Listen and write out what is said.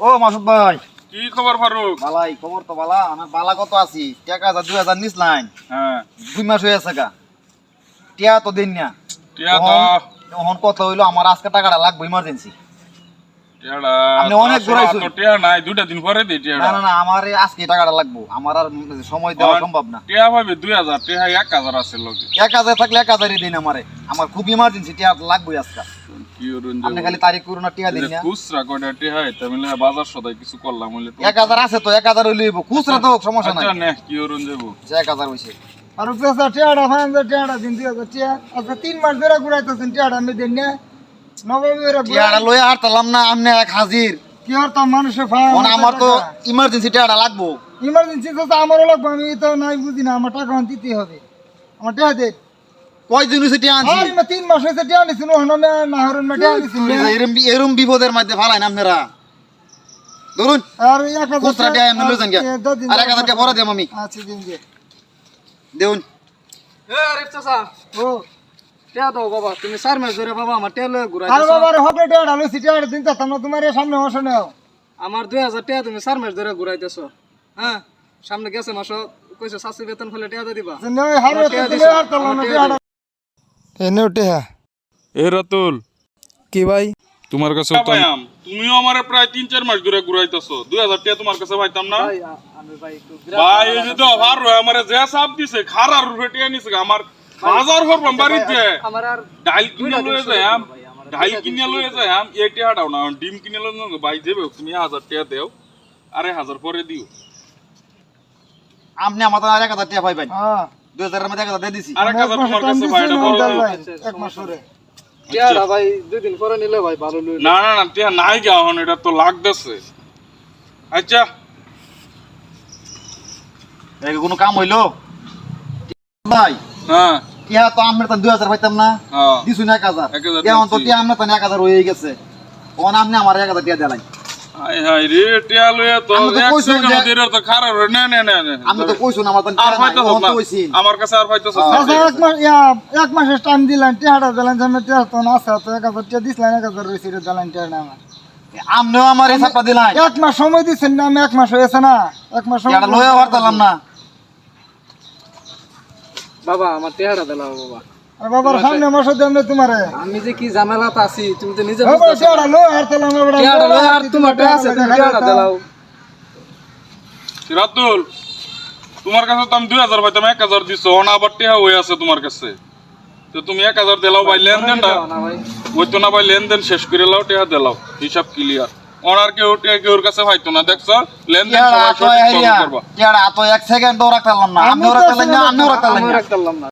ও মাসুদ ভাই। কি খবর ফারুক? বালাই খবর তো বালা আমার বালা কত আছি? টাকা হাজার দুই হাজার নিস লাইন। হ্যাঁ। দুই মাস হয়ে আছে গা। টিয়া তো দিন না। টিয়া তো কত হইল আমার আজকে টাকাটা লাগবে ইমার্জেন্সি আপনি অনেক আসলে টিয়া নাই দুইটা দিন পরে দিই না টিয়াটা। না না আমার আজকে টাকাটা লাগবো। আমার আর সময় দেওয়া সম্ভব না। টিয়া ভাবি দুই হাজার টিয়া এক হাজার আছে লগে। এক হাজার থাকলে এক হাজারই দিন আমারে। আমার খুব ইমার্জেন্সি টিয়া লাগবে আজকে। আপনি খালি তারিখ করুন টিয়া দিন না। খুচরা কয়টা টিয়া হয় তাই বাজার সদাই কিছু করলাম হইলে তো। এক হাজার আছে তো এক হাজার হইলে হইবো। খুচরা তো সমস্যা নাই। আচ্ছা নে কি করুন যাব যে এক হাজার হইছে। আর পেশা টিয়াটা ফাইন টিয়াটা দিন দুই হাজার টিয়া। আচ্ছা তিন মাস ধরে ঘুরাইতেছেন টিয়াটা আমি দিন না। টিয়াটা এক হাজির। কি ফাইন আমার তো ইমার্জেন্সি টিয়াটা লাগবো। ইমার্জেন্সি তো আমারও লাগবে আমি তো নাই বুঝি না আমার টাকা দিতে হবে। আমার টিয়া দে। কয়দিন হইছে টিয়া আনছি? আর তিন মাস হয়েছে টিয়া নিছি ওখানে না না হরণ টিয়া নিছি এরম এরম বিপদের মধ্যে ফালাইন আপনারা। ধরুন আর এক হাজার টিয়া এমনি আর এক টিয়া ভরা আমি। আচ্ছা দিন দিয়ে দেউন। ও। টিয়া দাও বাবা তুমি চার মাস ধরে বাবা আমার টিয়া লয়ে ঘুরাই আর বাবা রে হবে টিয়াটা লইছি টিয়াটা দিন চাতাম না তোমার সামনে নেও আমার টিয়া তুমি চার মাস ধরে ঘুরাইতেছো। হ্যাঁ সামনে গেছে মাস কইছো শাশি বেতন ফেলে টিয়া দিবা। হারে আর না টিয়াটা এ নেও টিয়া এ রাতুল। কি ভাই? তোমার কাছে পাইয়াম তুমিও আমারে প্রায় তিন চার মাস ধরে ঘুরাইতেছো। দুই হাজার টিয়া তোমার কাছে পাইতাম না। ভাই আ- আমি ভাই একটু ভাই এই যে তো ভার রয়ে আমারে যে সাপ দিছে খারার রুফে টিয়া নিছে আমার বাজার করবাম বাড়িতে। আমার আর ডাইল কিনে লয়ে যাইম ডাইল কিনে লয়ে যাইম এই টিয়াটাও না ডিম কিনে লয়ে যাইম ভাই দেবে তুমি হাজার টিয়া দেও আরে হাজার পরে দিও। আপনি আমার তো আর এক হাজার টিয়া পাইবেন। হ্যাঁ দুই হাজারের মধ্যে এক হাজার দিয়ে দিছি। আর এক হাজার তোমার কাছে ভাই এটা বড়। এক মাস টিয়াটা ভাই দুই দিন পরে নিলে ভাই ভালো লই না না না টিয়া নাই গা এখন এটা তো লাগতেছে। আচ্ছা। এই কোনো কাম হইল? ভাই হ্যাঁ। টিয়া তো আমরা তো দুই হাজার পাইতাম না। হ্যাঁ। দিছু না এক হাজার এখন তো। টিয়া আমরা তো এক হাজার হয়ে গেছে। তখন আপনি আমার এক হাজার টিয়া দেলাই হাই হাই রে টিয়া লয়ে তো আমি তো এক কইছি সেকেন্ড যে- দিলে তো খারাপ রে না না না না। আমি তো কইছো না আমার তো আর টিয়া নাই, হয়তো তখন না। তো কইছি আমার কাছে আর হয়তো এক মাস এক মাসের টাইম দিলেন টিয়াটা দিলেন যে টিয়া তো না আছে তো এক হাজার টিয়া দিছিলেন এক হাজার রয়েছে রে দিলেন টিয়াটা আমার। আপনিও আমার এই চাপটা দিলাই এক মাস সময় দিচ্ছেন না আমি এক মাস হয়েছে না। এক মাস সময় টিয়াটা লয়ে হারতালাম না। বাবা আমার টিয়াটা দিলাও বাবা। আর বাবার সামনে মাসে দেন তোমার আমি যে কি ঝামেলাত আছি তুমি তো নিজে টিয়াটা লো হারতালাম টিয়াটা লয়ে আর তোমার টিয়া আছে তুমি টিয়াটা দিলাও সিরাতুল তোমার কাছে তো আমি দুই হাজার পাইতাম এক হাজার দিছো অন আবার টিয়া হয়ে আছে তোমার কাছে। তো তুমি এক হাজার দিলাও ভাই লেনদেনটা না। ভাই। ওই তো না ভাই লেনদেন শেষ করে লাও টিয়া দিলাও হিসাব ক্লিয়ার ওনার কেউ টিয়া কেউর কাছে পাইতো না দেখছ? লেনদেন টিয়াটা সবাই আতো সঠিক আইয়া করবা। টিয়াটা আতো এক সেকেন্ড রাখতালাম না আপনিও রাখতালেন না আমিও রাখতালেন আমি না। রাখতাম না।